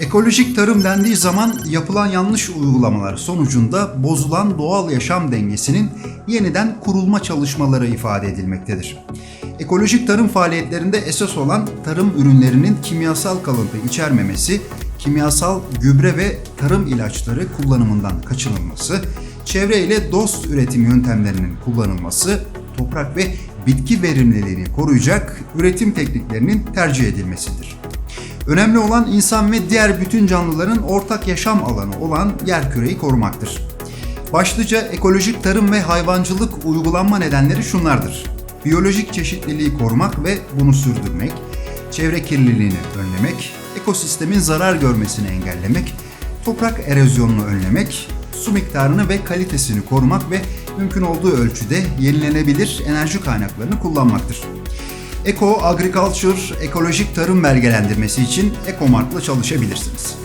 Ekolojik tarım dendiği zaman yapılan yanlış uygulamalar sonucunda bozulan doğal yaşam dengesinin yeniden kurulma çalışmaları ifade edilmektedir. Ekolojik tarım faaliyetlerinde esas olan tarım ürünlerinin kimyasal kalıntı içermemesi, kimyasal gübre ve tarım ilaçları kullanımından kaçınılması, çevre ile dost üretim yöntemlerinin kullanılması, toprak ve bitki verimliliğini koruyacak üretim tekniklerinin tercih edilmesidir. Önemli olan insan ve diğer bütün canlıların ortak yaşam alanı olan yerküreyi korumaktır. Başlıca ekolojik tarım ve hayvancılık uygulanma nedenleri şunlardır. Biyolojik çeşitliliği korumak ve bunu sürdürmek, çevre kirliliğini önlemek, ekosistemin zarar görmesini engellemek, toprak erozyonunu önlemek, su miktarını ve kalitesini korumak ve mümkün olduğu ölçüde yenilenebilir enerji kaynaklarını kullanmaktır. Eko Agriculture ekolojik tarım belgelendirmesi için Ekomark'la çalışabilirsiniz.